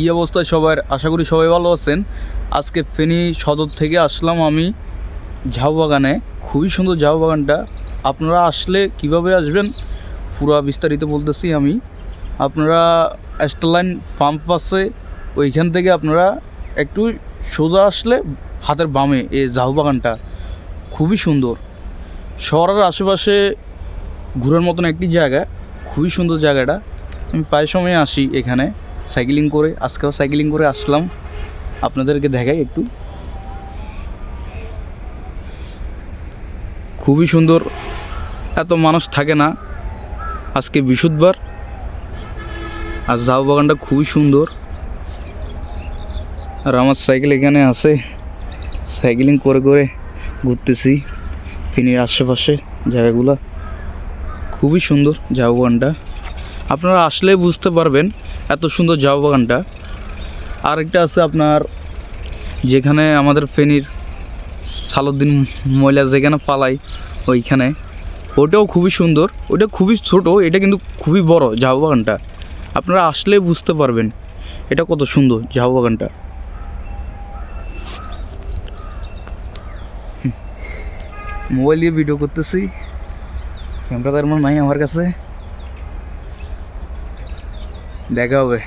কী অবস্থা সবার? আশা করি সবাই ভালো আছেন। আজকে ফেনী সদর থেকে আসলাম আমি ঝাউ বাগানে। খুবই সুন্দর ঝাউ বাগানটা। আপনারা আসলে কীভাবে আসবেন? পুরো বিস্তারিত বলতেছি আমি। আপনারা অ্যাস্টালাইন পাম্প আছে, ওইখান থেকে আপনারা একটু সোজা আসলে হাতের বামে এই ঝাউ বাগানটা। খুবই সুন্দর। শহরের আশেপাশে ঘোরার মতন একটি জায়গা। খুবই সুন্দর জায়গাটা। আমি প্রায় সময় আসি এখানে। সাইকেলিং করে, আজকেও সাইকেলিং করে আসলাম। আপনাদেরকে দেখাই একটু। খুবই সুন্দর। এত মানুষ থাকে না। আজকে বিশুদ্ধবার আর ঝাউ বাগানটা খুবই সুন্দর। আর আমার সাইকেল এখানে আছে। সাইকেলিং করে করে ঘুরতেছি ফিনির আশেপাশে জায়গাগুলো। খুবই সুন্দর ঝাউ বাগানটা। আপনারা আসলে বুঝতে পারবেন এত সুন্দর ঝাউ বাগানটা। আরেকটা আছে আপনার, যেখানে আমাদের ফেনীর সালুদ্দিন ময়লা যেখানে পালাই, ওইখানে। ওটাও খুবই সুন্দর ওটা খুবই ছোট, এটা কিন্তু খুবই বড় ঝাউ বাগানটা। আপনারা আসলে বুঝতে পারবেন এটা কত সুন্দর ঝাউ বাগানটা। মোবাইল দিয়ে ভিডিও করতেছি। ক্যামেরা তার নাই আমার কাছে। দেখা হবে।